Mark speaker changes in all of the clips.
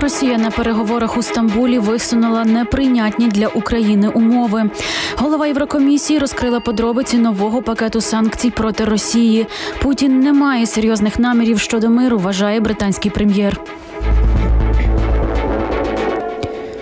Speaker 1: Росія на переговорах у Стамбулі висунула неприйнятні для України умови. Голова Єврокомісії розкрила подробиці нового пакету санкцій проти Росії. Путін не має серйозних намірів щодо миру, вважає британський прем'єр.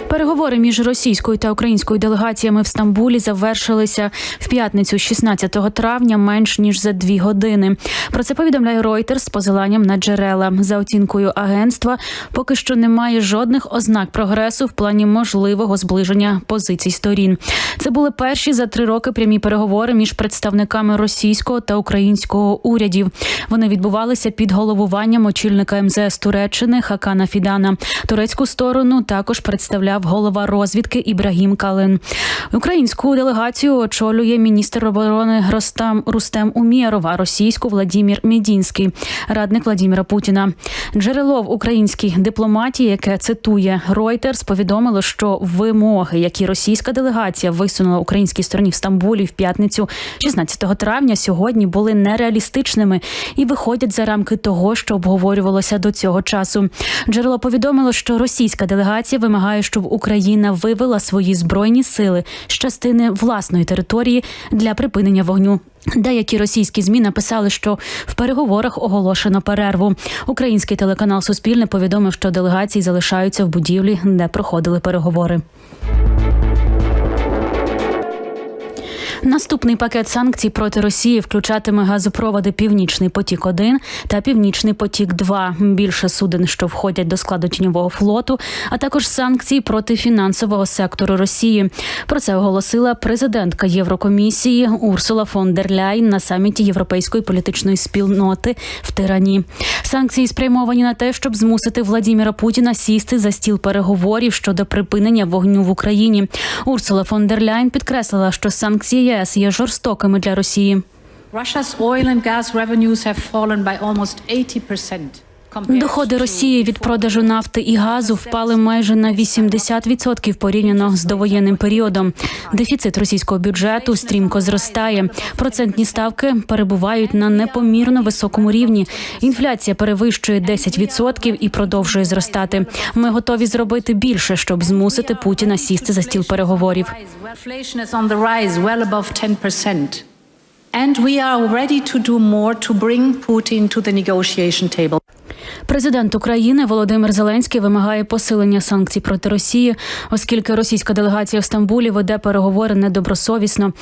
Speaker 1: Переговори між російською та українською делегаціями в Стамбулі завершилися в п'ятницю, 16 травня, менш ніж за дві години. Про це повідомляє Reuters з посиланням на джерела. За оцінкою агентства, поки що немає жодних ознак прогресу в плані можливого зближення позицій сторін. Це були перші за три роки прямі переговори між представниками російського та українського урядів. Вони відбувалися під головуванням очільника МЗС Туреччини Хакана Фідана. Турецьку сторону також представляв голова розвідки Ібрагім Калин. Українську делегацію очолює міністр оборони Ростам Рустем Умєров, а російську Владімір Медінський, радник Владіміра Путіна. Джерело в українській дипломатії, яке цитує Reuters, повідомило, що вимоги, які російська делегація висунула українській стороні в Стамбулі в п'ятницю, 16 травня, сьогодні були нереалістичними і виходять за рамки того, що обговорювалося до цього часу. Джерело повідомило, що російська делегація вимагає, щоб Україна вивела свої збройні сили з частини власної території для припинення вогню. Деякі російські змі написали, що в переговорах оголошено перерву. Український телеканал Суспільне повідомив, що делегації залишаються в будівлі, де проходили переговори. Наступний пакет санкцій проти Росії включатиме газопроводи Північний потік 1 та Північний потік 2 більше суден, що входять до складу тіньового флоту, а також санкції проти фінансового сектору Росії. Про це оголосила президентка Єврокомісії Урсула фон дер Ляйн на саміті Європейської політичної спільноти в Тирані. Санкції спрямовані на те, щоб змусити Владіміра Путіна сісти за стіл переговорів щодо припинення вогню в Україні. Урсула фон дер Ляйн підкреслила, що санкції ЄС є жорстокими для Росії.
Speaker 2: Russia's oil and gas revenues have fallen by almost 80%.
Speaker 1: Доходи Росії від продажу нафти і газу впали майже на 80% порівняно з довоєнним періодом. Дефіцит російського бюджету стрімко зростає. Процентні ставки перебувають на непомірно високому рівні. Інфляція перевищує 10% і продовжує зростати. Ми готові зробити більше, щоб змусити Путіна сісти за стіл переговорів.
Speaker 2: Inflation is on the rise, well above 10%. And we are ready to do more to bring Putin to the negotiation table.
Speaker 1: Президент України Володимир Зеленський вимагає посилення санкцій проти Росії, оскільки російська делегація в Стамбулі веде переговори недобросовісно.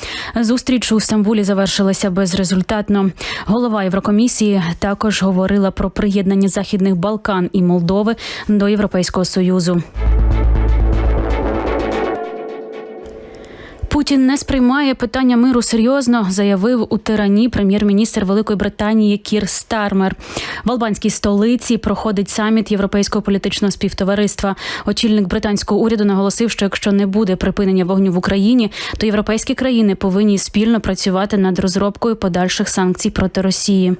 Speaker 1: Зустріч у Стамбулі завершилася безрезультатно. Голова Єврокомісії також говорила про приєднання західних Балкан і Молдови до Європейського союзу. Путін не сприймає питання миру серйозно, заявив у тирані прем'єр-міністр Великої Британії Кір Стармер. В албанській столиці проходить саміт Європейського політичного співтовариства. Очільник британського уряду наголосив, що якщо не буде припинення вогню в Україні, то європейські країни повинні спільно працювати над розробкою подальших санкцій проти Росії.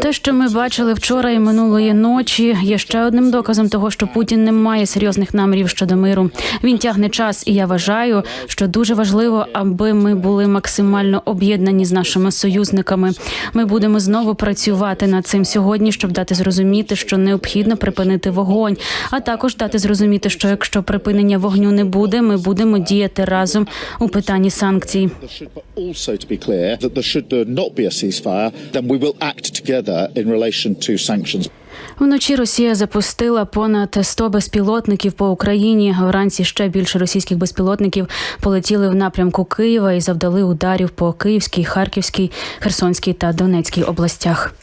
Speaker 1: Те, що ми бачили вчора і минулої ночі, є ще одним доказом того, що Путін не має серйозних намірів щодо миру. Він тягне час, і я вважаю, що дуже важливо, аби ми були максимально об'єднані з нашими союзниками. Ми будемо знову працювати над цим сьогодні, щоб дати зрозуміти, що необхідно припинити вогонь, а також дати зрозуміти, що якщо припинення вогню не буде, ми будемо діяти разом у питанні санкцій.
Speaker 3: To be clear that there should uh, not be a ceasefire, then we will act together in relation to sanctions.
Speaker 1: Вночі Росія запустила понад 100 безпілотників по Україні. Вранці ще більше російських безпілотників полетіли в напрямку Києва і завдали ударів по Київській, Харківській, Херсонській та Донецькій областях.